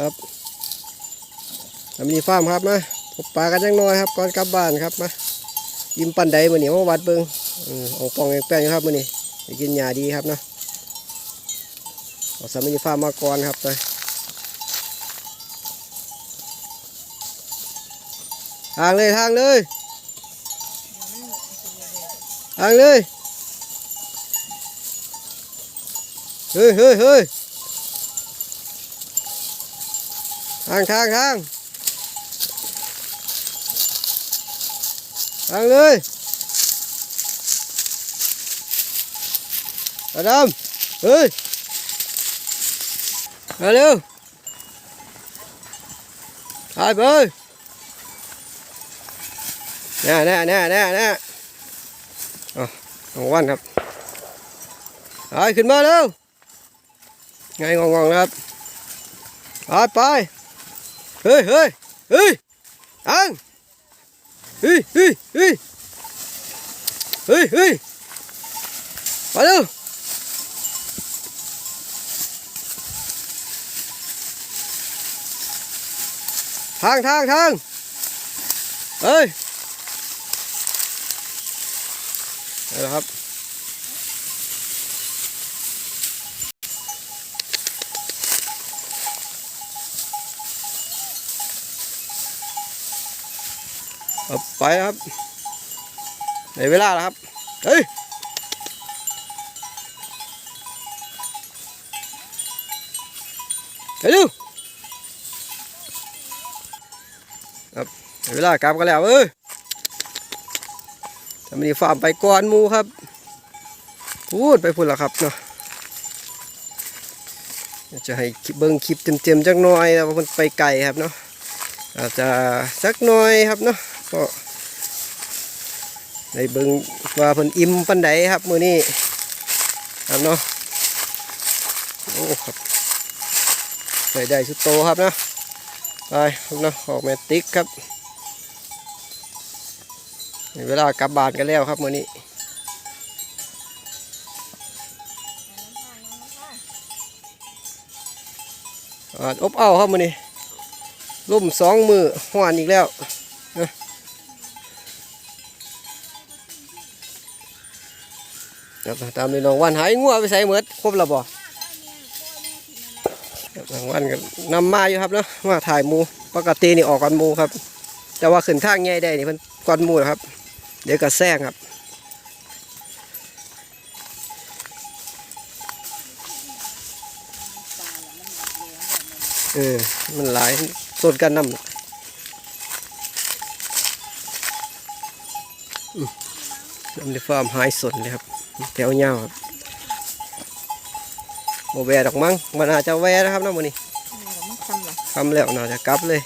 ครับทำมีฟาร์มครับมาพบปลากันจังน้อยครับก่อนกลับบ้านครับมายิ้มปันใดมือนี้มาวัดเบิงอืมอองปองแองแป้งครับมือนี้กินหญ้าดีครับนะเอาสามีฟาร์มมาก่อนครับไปทางเลยทางเลยทางเลยเฮ้ยเฮ้ยเฮ้ย ทางทางทางทางเลยตาดำเฮ้ยมาเร็วถ่ายไปแน่แน่แน่แน่แน่อ๋อของวันครับถ่ายขึ้นมาเร็วไงงงๆนะครับ ไปไป เฮ้ยเฮ้ยเฮ้ยอังเฮ้ยเฮ้ยเฮ้ยเฮ้ยเฮ้ยไปเร็วทางทางทางเฮ้ยนี่แหละครับ ไปครับในเวลาแล้วครับ เฮ้ยเฮ้ยดูครับเวลากลับกันแล้วเอ้ยทำมีฟาร์มไปก่อนมูครับ พูดไปพูดแล้วครับเนาะจะให้เบิ้งคลิปเต็มๆจักหน่อยแล้วามันไปไกลครับเนาะอาจจะสักหน่อยครับเนาะ ก็ในเบิงว่าเพิ่นอิ่มปันใดครับมือนี้ครับเนาะโอ้ครับใส่ได้ชุดโตครับเนาะไปครับเนาะออกแมติกครับเวลากลับบ้านกันแล้วครับมือนี้อ่าอบเอาครับมือนี้ร่มสองมือหวานอีกแล้วนะ ครับตามเลยน้องวันหายงัวไปใส่เหมือดครบแล้วบ่ครับน้องวันก็นำมาอยู่ครับเนาะมาถ่ายมูปกตินี่ออกก่อนมูครับ แต่ว่าขึ้นทางใหญ่ได้นี่เพิ่นก่อนมูนะครับ เดี๋ยวก็แซงครับเออมันหลายส่วนกันนำอืม น้ำในฟาร์มหายสนเลยครับแถวเงาวครับโมแวดอกมั้งมันอาจจะแวนะครับน้ำมันนี้มันทำหรอทำแล้วน่าจะกลับเลย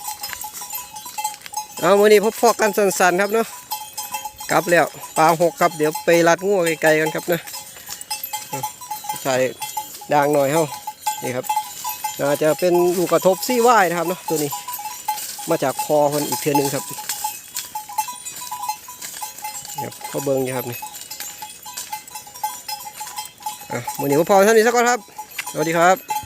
เอาวันนี้พบพอกันสันๆครับเนาะกลับแล้วปลาหกครับ เดี๋ยวไปรัดงัวไกลๆกันครับนะเอาใส่ด่างหน่อยเฮ้านี่ครับน่าจะเป็นลูกกระทบซี่ว่ายนะครับเนาะตัวนี้ มาจากคอคนอีกเทือหนึงครับ ครับเขาเบิงอยู่ครับนี่อะวันนี้พอเท่านี้สักก่อนครับ สวัสดีครับ